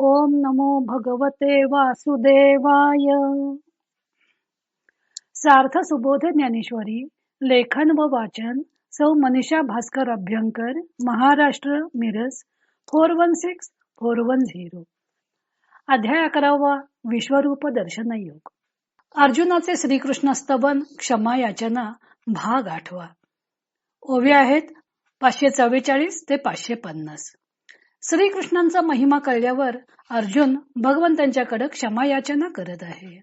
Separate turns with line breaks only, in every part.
ओम नमो भगवते वासुदेवाय. सार्थ सुबोध ज्ञानेश्वरी लेखन व वाचन सौ Manisha Bhaskar Abhyankar Maharashtra Miraj four one six four one zero. अध्याय अकरावा विश्वरूप दर्शन योग. अर्जुनाचे श्रीकृष्ण स्तवन क्षमा याचना भाग आठवा. ओवे आहेत पाचशे चव्वेचाळीस ते पाचशे पन्नास. श्रीकृष्णांचा महिमा कळल्यावर अर्जुन भगवंतांच्याकडे क्षमा याचना करत आहे.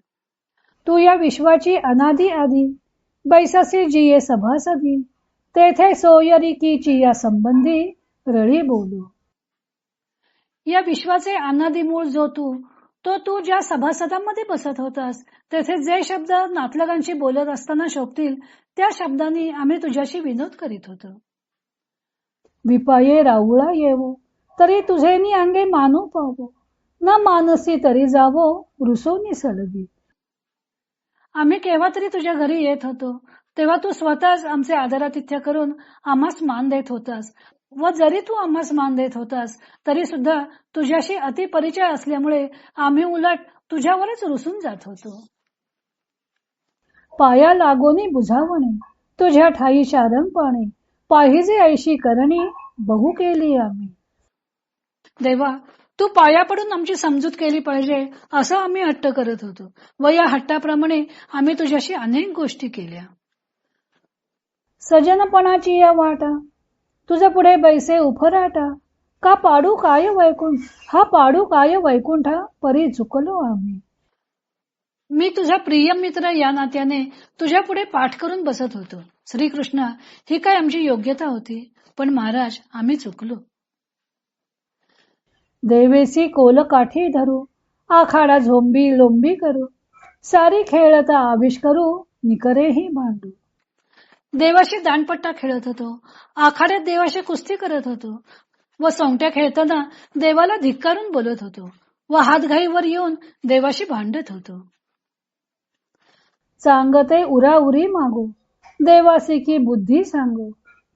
तू या विश्वाची अनादी आधी बैसासी जिये सभासदी तेथे सोयरिकीची या संबंधी रळी बोलू.
या विश्वाचे अनादी मूळ जो तू तो तू ज्या सभासदांमध्ये बसत होतास तेथे जे शब्द नातलगांशी बोलत असताना शोभतील त्या शब्दांनी आम्ही तुझ्याशी विनोद करीत होतो.
विपाये राऊळा येवो. तरी तुझे नि अंगे मानू पावो. न मानसी तरी जावो रुसोनी सलगी
आम्ही केव्हा तरी तुझ्या घरी येत होतो. तेव्हा तू स्वतःच आमचे आदरातिथ्य करून आम्हास मान देत होतास. व जरी तू आम्हास मान देत होतास तरी सुद्धा तुझ्याशी अतिपरिचय असल्यामुळे आम्ही उलट तुझ्यावरच रुसून जात होतो.
पाया लागोनी बुझावणे तुझ्या ठाई शारंगपणे. पाहिजे ऐशी करणी बहु केली आम्ही.
देवा तू पाया पडून आमची समजूत केली पाहिजे असं आम्ही हट्ट करत होतो. व या हट्टाप्रमाणे आम्ही तुझ्याशी अनेक गोष्टी केल्या.
सजनपणाची या वाटा तुझ्या पुढे बैसे उफराटा का पाडू काय वैकुंठ हा पाडू काय वैकुंठा परी चुकलो आम्ही.
मी तुझा प्रिय मित्र या नात्याने तुझ्या पुढे पाठ करून बसत होतो. श्रीकृष्ण ही काय आमची योग्यता होती? पण महाराज आम्ही चुकलो.
देवेसी कोल काठी धरू आखाडा झोंबी लोंबी करू सारी खेळता आविष करू निकरेही भांडू.
देवाशी दानपट्टा खेळत होतो आखाड्यात देवाशी कुस्ती करत होतो व सोंगट्या खेळताना देवाला धिक्कारून बोलत होतो व हातघाईवर येऊन देवाशी भांडत होतो.
चांगते उराउरी मागू देवासी की बुद्धी सांगू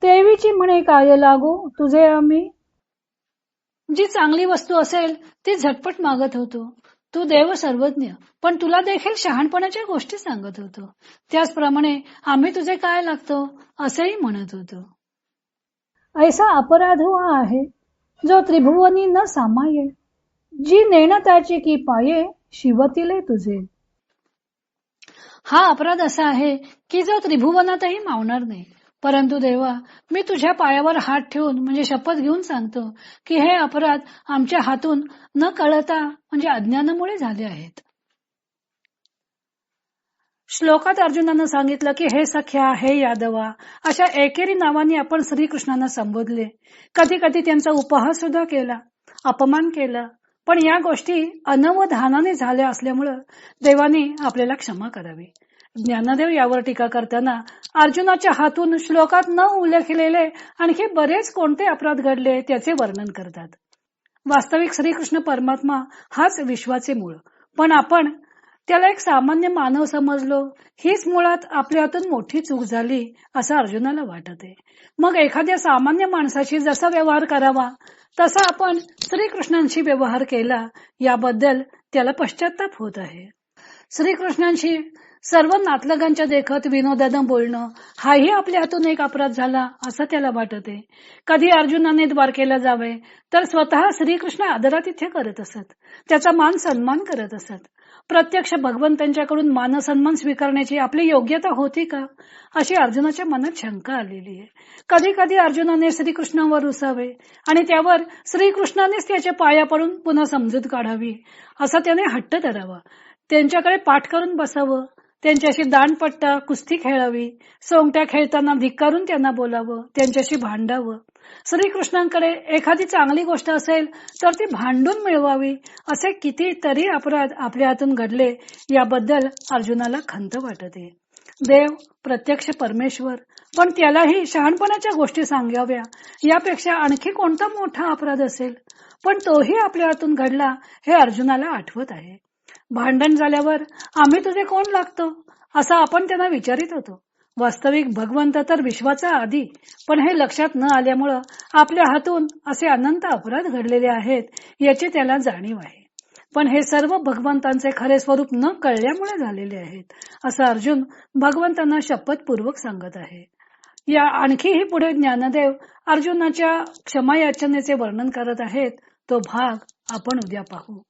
देवीची म्हणे काय लागू तुझे आम्ही
जी चांगली वस्तू असेल ती झटपट मागत होतो. तू देव सर्वज्ञ पण तुला देखील शहाणपणाच्या गोष्टी सांगत होतो. त्याचप्रमाणे आम्ही तुझे काय लागतो असेही म्हणत होतो.
ऐसा अपराध हा आहे जो त्रिभुवनी न सामाये. जी नेण त्याची की पाये शिवतिले तुझे.
हा अपराध असा आहे की जो त्रिभुवनातही मावणार नाही. परंतु देवा मी तुझ्या पायावर हात ठेवून म्हणजे शपथ घेऊन सांगतो की हे अपराध आमच्या हातून न कळता म्हणजे अज्ञानामुळे झाले आहेत. श्लोकात अर्जुनानं सांगितलं की हे सख्या हे यादवा अशा एकेरी नावाने आपण श्रीकृष्णांना संबोधले. कधी कधी त्यांचा उपहास सुद्धा केला अपमान केला. पण या गोष्टी अनवधानाने झाल्या असल्यामुळं देवाने आपल्याला क्षमा करावी. ज्ञानदेव यावर टीका करताना अर्जुनाच्या हातून श्लोकात न उल्लेखलेले आणखी बरेच कोणते अपराध घडले त्याचे वर्णन करतात. वास्तविक श्रीकृष्ण परमात्मा हाच विश्वाचे मूळ. पण आपण त्याला एक सामान्य मानव समजलो. हीच मुळात आपल्या हातून मोठी चूक झाली असं अर्जुनाला वाटत. आहे मग एखाद्या सामान्य माणसाशी जसा व्यवहार करावा तसा आपण श्रीकृष्णांशी व्यवहार केला याबद्दल त्याला पश्चाताप होत आहे. श्रीकृष्णांशी सर्व नातलगांच्या देखत विनोदानं बोलणं हाही आपल्या हातून एक अपराध झाला असं त्याला वाटत. आहे कधी अर्जुनाने द्वारकेला जावे तर स्वतः श्रीकृष्ण आदरातिथ्य करत असत. त्याचा मान सन्मान करत असत. प्रत्यक्ष भगवंतांच्याकडून मान सन्मान स्वीकारण्याची आपली योग्यता होती का? अशी अर्जुनाच्या मनात शंका आलेली आहे. कधी कधी अर्जुनाने श्रीकृष्णावर रुसावे आणि त्यावर श्रीकृष्णानेच त्याच्या पाया पडून पुन्हा समजूत काढावी असा त्याने हट्ट धरावा. त्यांच्याकडे पाठ करून बसावं. त्यांच्याशी दानपट्टा कुस्ती खेळावी. सोंगट्या खेळताना धिक्कारून त्यांना बोलावं. त्यांच्याशी भांडावं. श्रीकृष्णांकडे एखादी चांगली गोष्ट असेल तर ती भांडून मिळवावी. असे कितीतरी अपराध आपल्या हातून घडले याबद्दल अर्जुनाला खंत वाटत. आहे देव प्रत्यक्ष परमेश्वर पण त्यालाही शहाणपणाच्या गोष्टी सांगाव्या. यापेक्षा आणखी कोणता मोठा अपराध असेल? पण तोही आपल्या हातून घडला हे अर्जुनाला आठवत आहे. भांडण झाल्यावर आम्ही तुझे कोण लागतो? असं आपण त्यांना विचारित होतो. वास्तविक भगवंत तर विश्वाचा आधी पण हे लक्षात न आल्यामुळं आपल्या हातून असे अनंत अपराध घडलेले आहेत याची त्याला जाणीव आहे. पण हे सर्व भगवंतांचे खरे स्वरूप न कळल्यामुळे झालेले आहेत असं अर्जुन भगवंतांना शपथपूर्वक सांगत आहे. या आणखीही पुढे ज्ञानदेव अर्जुनाच्या क्षमायाचनेचे वर्णन करत आहेत तो भाग आपण उद्या पाहू.